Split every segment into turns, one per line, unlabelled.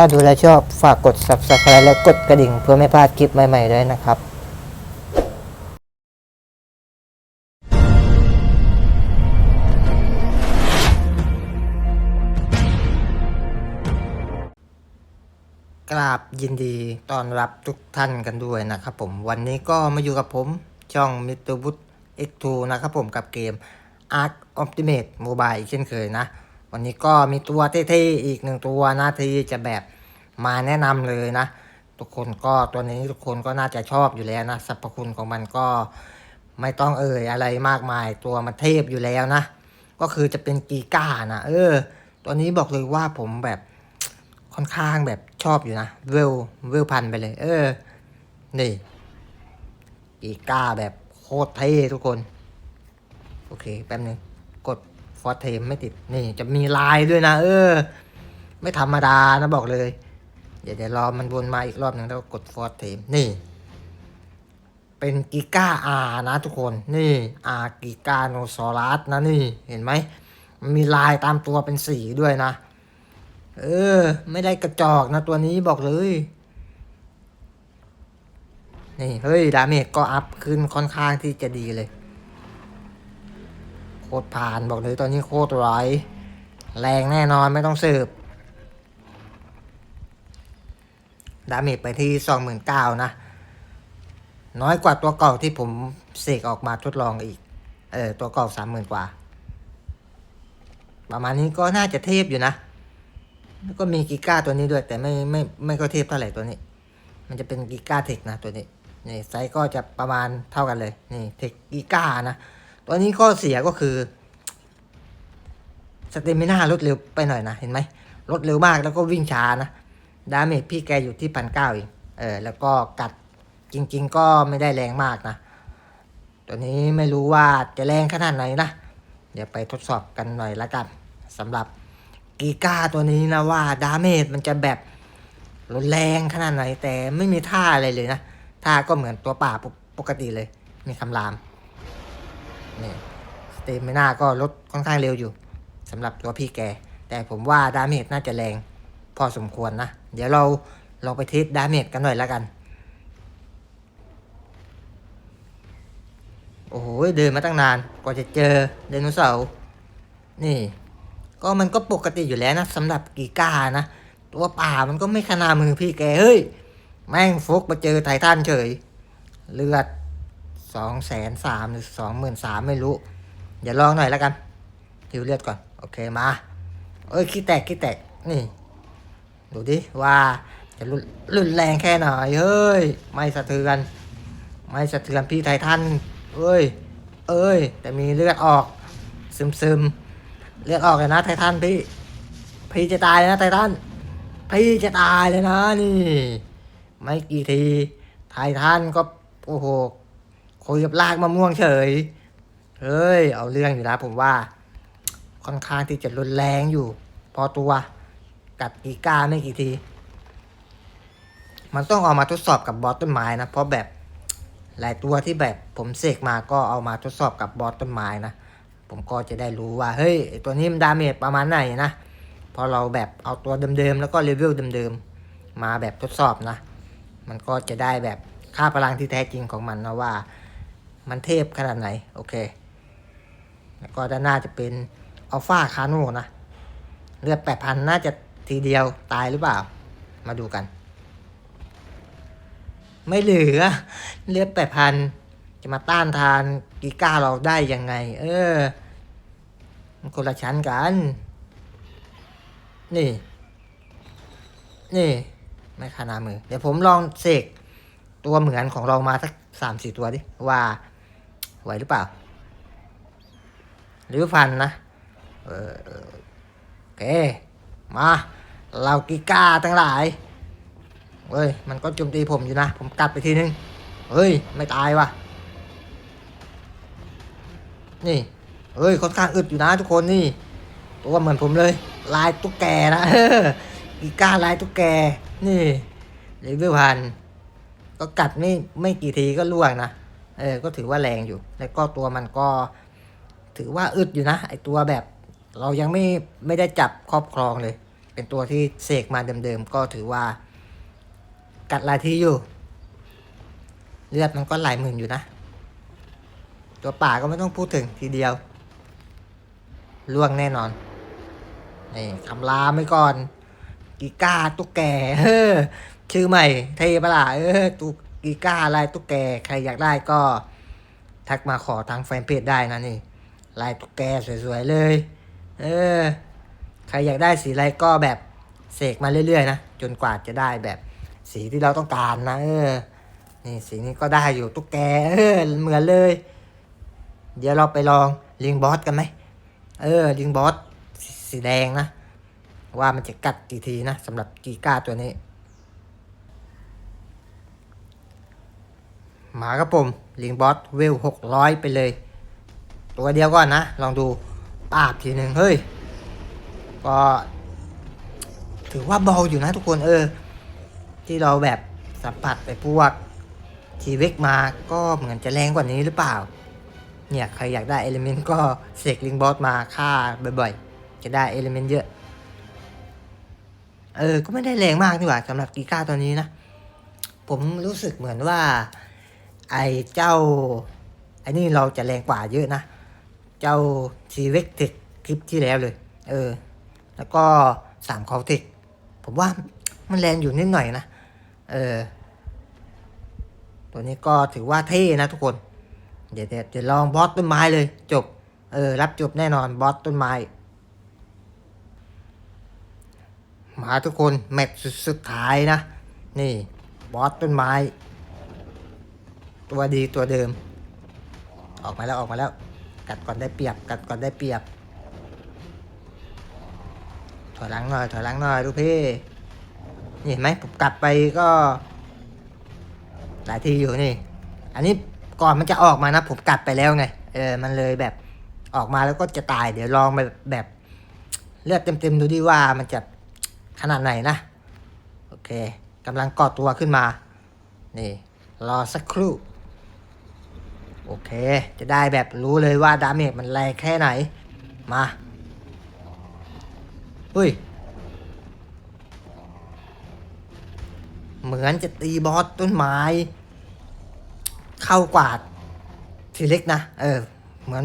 ถ้าดูแลชอบฝากกด subscribe และกดกระดิ่ง เพื่อไม่พลาดคลิปใหม่ๆด้วยนะครับกราบยินดีต้อนรับทุกท่านกันด้วยนะครับผมวันนี้ก็มาอยู่กับผมช่องมิตรวุฒิ X2 นะครับผมกับเกม Ark Optimate Mobile เช่นเคยนะ วันนี้ก็มีตัวเท่ๆอีกหนึ่งตัวนะที่จะแบบมาแนะนำเลยนะ ทุกคนก็ตัวนี้ทุกคนก็น่าจะชอบอยู่แล้วนะสรรพคุณของมันก็ไม่ต้องเอ่ยอะไรมากมายตัวมันเทพอยู่แล้วนะ ก็คือจะเป็นกีก้านะเออ ตัวนี้บอกเลยว่าผมแบบค่อนข้างแบบชอบอยู่นะเวลเวลพันไปเลย เออ นี่กีก้าแบบโคตรเท่ทุกคน โอเค แป๊บนึง อร์เทมไม่ติดนี่จะมีลายด้วยนะ เออ ไม่ธรรมดานะบอกเลย เดี๋ยวเดี๋ยวรอมันวนมาอีกรอบหนึ่งแล้วกดฟอร์เทมนี่ เป็นกิก้าอานะทุกคน นี่อากิกาโนซอรัสนะนี่ เห็นไหมมันมีลายตามตัวเป็นสีด้วยนะ เออ ไม่ได้กระจอกนะตัวนี้บอกเลยนี่ เฮ้ย ดาเมจก็อัพขึ้นค่อนข้างที่จะดีเลย โคตรผ่านบอกเลยตอนนี้โคตรร้อยแรงแน่นอนไม่ต้องสืบ ดาเมจไปที่สองหมื่นเก้านะ น้อยกว่าตัวเก่าที่ผมเสกออกมาทดลองอีก เออ ตัวเก่าสามหมื่นกว่า ประมาณนี้ก็น่าจะเทพอยู่นะ แล้วก็มีกิก้าตัวนี้ด้วย แต่ไม่ไม่ไม่ก็เทียบเท่าไหร่ตัวนี้ มันจะเป็นกิก้าเทคนะตัวนี้นี่ไซส์ก็จะประมาณเท่ากันเลย นี่เทคกิก้านะ ตัวนี้ข้อเสียก็คือสเตมิน่าลดเร็วไปหน่อยนะ เห็นไหมลดเร็วมากแล้วก็วิ่งช้านะ ดาเมจพี่แกอยู่ที่พันเก้าเองเออ แล้วก็กัดจริง ๆ ก็ไม่ได้แรงมากนะ ตัวนี้ไม่รู้ว่าจะแรงขนาดไหนนะ เดี๋ยวไปทดสอบกันหน่อยละกันสำหรับกีก้าตัวนี้นะว่าดาเมจมันจะแบบรุนแรงขนาดไหนแต่ไม่มีท่าอะไรเลยนะ ท่าก็เหมือนตัวป่าปกปกติเลย มีคำราม นี่สเตมิน่าก็ลดค่อนข้างเร็วอยู่สำหรับตัวพี่แก แต่ผมว่าดาเมจน่าจะแรง พอสมควรนะ เดี๋ยวเราลองไปเทสดาเมจกันหน่อยละกัน โอ้โห เดินมาตั้งนาน กว่าจะเจอไดโนเสาร์นี่ ก็มันก็ปกติอยู่แล้วนะสำหรับกีก้านะ ตัวป่ามันก็ไม่ขนามือพี่แก เฮ้ย แม่งฟุกมาเจอไททันเฉย เลือด สองแสนสามหรือสองหมื่นสามไม่รู้ เดี๋ยวลองหน่อยแล้วกันทิวเลือดก่อน โอเคมา เอ้ยขี้แตกขี้แตก นี่ ดูดิว่าจะรุนรุนแรงแค่ไหนเฮ้ย ไม่สะเทือน ไม่สะเทือนพี่ไททันเอ้ย เอ้ย แต่มีเลือดออก ซึมซึมๆเลือดออกเลยนะไททันพี่ พี่จะตายเลยนะไททัน พี่จะตายเลยนะนี่ ไม่กี่ที ไททันก็โอ้โห คุยกับลากมะม่วงเฉย เฮ้ย เอาเรื่องอยู่นะผมว่า ค่อนข้างที่จะรุนแรงอยู่ พอตัวกัดกีก้าไม่กี่ที มันต้องเอามาทดสอบกับบอสต้นไม้นะ เพราะแบบหลายตัวที่แบบผมเสกมาก็เอามาทดสอบกับบอสต้นไม้นะ ผมก็จะได้รู้ว่า เฮ้ยตัวนี้มันดาเมจประมาณไหนนะ พอเราแบบเอาตัวเดิมๆแล้วก็เลเวลเดิมๆมาแบบทดสอบนะ มันก็จะได้แบบค่าพลังที่แท้จริงของมันนะว่า มันเทพขนาดไหน โอเค แล้วก็ด้านหน้าจะเป็นอัลฟาคาโนนะ เลือดแปดพันน่าจะทีเดียวตายหรือเปล่า มาดูกัน ไม่เหลือ เลือดแปดพันจะมาต้านทานกีก้าเราได้ยังไง เออ มันคนละชั้นกัน นี่ นี่ไม่ขนามือ เดี๋ยวผมลองเสกตัวเหมือนของเรามาสักสามสี่ตัวดิ ว่า ไหวหรือเปล่า หรือฟันนะเออเออโอเค มาเรากีกาทั้งหลายเฮ้ย มันก็โจมตีผมอยู่นะ ผมกัดไปทีนึง เฮ้ย ไม่ตายว่ะ นี่ เฮ้ย ค่อนข้างอึดอยู่นะทุกคนนี่ ตัวเหมือนผมเลย ลายตุ๊กแกนะกีก้าลายตุ๊กแก นี่เลเวลพันก็กัดไม่ไม่กี่ทีก็ล่วงนะ เออก็ถือว่าแรงอยู่ แล้วก็ตัวมันก็ ถือว่าอึดอยู่นะ ไอตัวแบบ เรายังไม่ไม่ได้จับครอบครองเลย เป็นตัวที่เสกมาเดิมๆก็ถือว่า กัดลายที่อยู่ เลือดมันก็หลายหมื่นอยู่นะ ตัวป่าก็ไม่ต้องพูดถึงทีเดียวล่วงแน่นอนนี่คำลาไม่ก่อน กีกาตุ๊กแกเออชื่อใหม่ เทปะล่ะเออตุ๊ก กีก้าลายตุ๊กแก ใครอยากได้ก็ทักมาขอทางแฟนเพจได้นะนี่ลายตุ๊กแกสวยๆเลย เออ ใครอยากได้สีอะไรก็แบบเสกมาเรื่อยๆนะจนกว่าจะได้แบบสีที่เราต้องการนะ เออ นี่สีนี้ก็ได้อยู่ตุ๊กแก เออ เหมือนเลย เดี๋ยวเราไปลองลิงบอสกันไหม เออ ลิงบอสสสีแดงนะ ว่ามันจะกัดกี่ทีนะสำหรับกีก้าตัวนี้ หมาครับผมลิงบอสเวลหกร้อยไปเลย ตัวเดียวก่อนนะ ลองดูปาบทีหนึ่งเฮ้ย ก็ ถือว่าเบาอยู่นะทุกคนเออ ที่เราแบบสัมผัสไปพวกทีเวกมาก็เหมือนจะแรงกว่านี้หรือเปล่า เนี่ย ใครอยากได้เอลิเมนต์ก็เสกลิงบอสมาฆ่าบ่อยๆ จะได้เอลิเมนต์เยอะ เออ ก็ไม่ได้แรงมากนี่หว่าสำหรับกีก้าตัวนี้นะ ผมรู้สึกเหมือนว่า ไอเจ้าไอ้นี่เราจะแรงกว่าเยอะนะ เจ้าทีเวกเทคคลิปที่แล้วเลย เออ แล้วก็สามคอเทคผมว่ามันแรงอยู่นิดหน่อยนะ เออ ตัวนี้ก็ถือว่าเท่นะทุกคน เดี๋ยวเดี๋ยวลองบอสต้นไม้เลย จบ เออ รับจบแน่นอนบอสต้นไม้ มาทุกคน แมตช์สุดสุดท้ายนะ นี่ บอสต้นไม้ ตัวดีตัวเดิม ออกมาแล้วออกมาแล้ว กัดก่อนได้เปรียบ กัดก่อนได้เปรียบ ถอยหลังหน่อยถอยหลังหน่อยลูกพี่นี่เห็นไหมผมกลับไปก็ หลายทีอยู่นี่ อันนี้ก่อนมันจะออกมานะ ผมกัดไปแล้วไง เออ มันเลยแบบออกมาแล้วก็จะตาย เดี๋ยวลองแบบแบบเลือดเต็มๆดูดิว่ามันจะขนาดไหนนะ โอเคกำลังกอดตัวขึ้นมา นี่ รอสักครู่ โอเค จะได้แบบรู้เลยว่าดาเมจมันแรงแค่ไหน มาเฮ้ย เหมือนจะตีบอสต้นไม้ เข้ากว่าทีเล็กนะ เออ เหมือน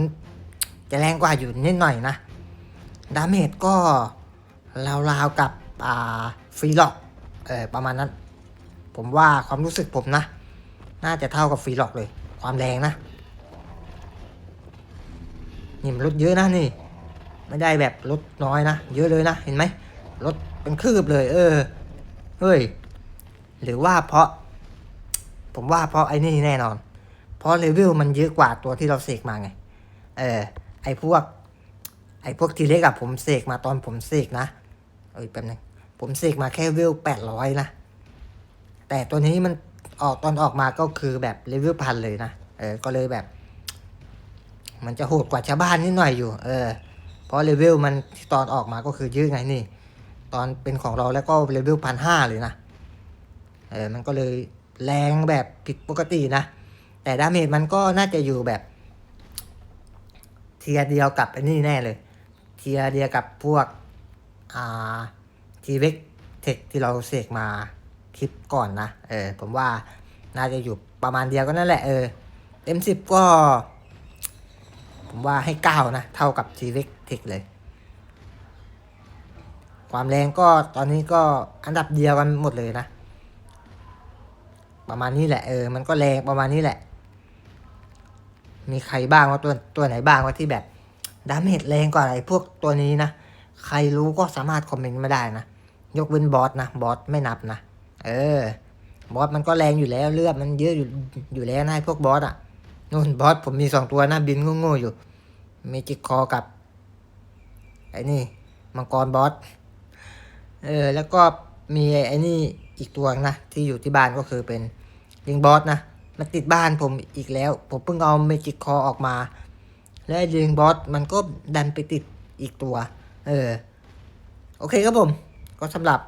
จะแรงกว่าอยู่นิดหน่อยนะ ดาเมจก็ราวๆกับอ่าฟรีล็อก เออ ประมาณนั้น ผมว่าความรู้สึกผมนะ น่าจะเท่ากับฟรีล็อกเลย ความแรงนะ นี่มันลดเยอะนะนี่ ไม่ได้แบบลดน้อยนะ เยอะเลยนะเห็นไหมลดเป็นคืบเลย เออ เฮ้ย หรือว่าเพราะ ผมว่าเพราะไอ้นี่แน่นอน เพราะเลเวลมันเยอะกว่าตัวที่เราเสกมาไง เออ ไอ้พวก ไอ้พวกทีเล็กอะผมเสกมาตอนผมเสกนะ เอ้ยแป๊บนึงผมเสกมาแค่เวลแปดร้อยนะ แต่ตัวนี้มันออกตอนออกมาก็คือแบบเลเวลพันเลยนะ เออ ก็เลยแบบ มันจะโหดกว่าชาวบ้านนิดหน่อยอยู่ เออ เพราะเลเวลมันตอนออกมาก็คือเยอะไงนี่ ตอนเป็นของเราแล้วก็เลเวลพันห้าเลยนะ เออ มันก็เลยแรงแบบผิดปกตินะ แต่ดาเมจมันก็น่าจะอยู่แบบ เทียเดียวกับอ้นี่แน่เลย เทียเดียวกับพวก อ่าทีเวกเทคที่เราเสกมาคลิปก่อนนะ เออ ผมว่าน่าจะอยู่ประมาณเดียวก็นั่นแหละ เออ เต็มสิบก็ ผมว่าให้เก้านะ เท่ากับทีเวกเทคเลย ความแรงก็ตอนนี้ก็อันดับเดียวกันหมดเลยนะ ประมาณนี้แหละเออ มันก็แรงประมาณนี้แหละ มีใครบ้างว่าตัวตัวไหนบ้างว่าที่แบบดาเมจแรงกว่าไอ้พวกตัวนี้นะ ใครรู้ก็สามารถคอมเมนต์มาได้นะ ยกเว้นบอสนะ บอสไม่นับนะ เออ บอสมันก็แรงอยู่แล้วเลือดมันเยอะอยู่อยู่แล้วนะไอ้พวกบอสอะ นู่นบอสผมมีสองตัวนะบินโง่ๆอยู่มีจิกคอกับ ไอ้นี่ มังกรบอสเออแล้วก็มีไอ้นี่อีกตัวนะที่อยู่ที่บ้านก็คือเป็นลิงบอสนะมันติดบ้านผมอีกแล้ว ผมเพิ่งเอาเมจิกคอออกมา และลิงบอสมันก็ดันไปติดอีกตัว เออ โอเคครับผม ก็สำหรับ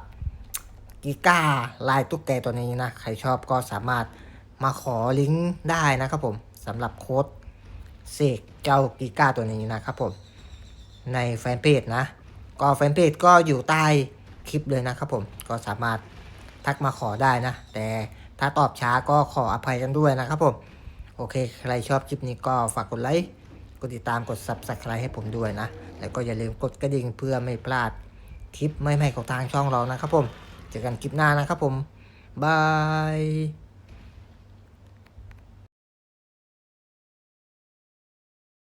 กีก้าลายตุ๊กแกตัวนี้นะ ใครชอบก็สามารถมาขอลิงก์ได้นะครับผม สำหรับโค้ดเสกเจ้ากีก้าตัวนี้นะครับผม ในแฟนเพจนะ ก็แฟนเพจก็อยู่ใต้คลิปเลยนะครับผม ก็สามารถทักมาขอได้นะ แต่ถ้าตอบช้าก็ขออภัยกันด้วยนะครับผม โอเค ใครชอบคลิปนี้ก็ฝากกดไลค์ กดติดตาม กด subscribe ให้ผมด้วยนะ แล้วก็อย่าลืมกดกระดิ่งเพื่อไม่พลาดคลิปใหม่ๆของทางช่องเรานะครับผม เจอกันคลิปหน้านะครับผมบาย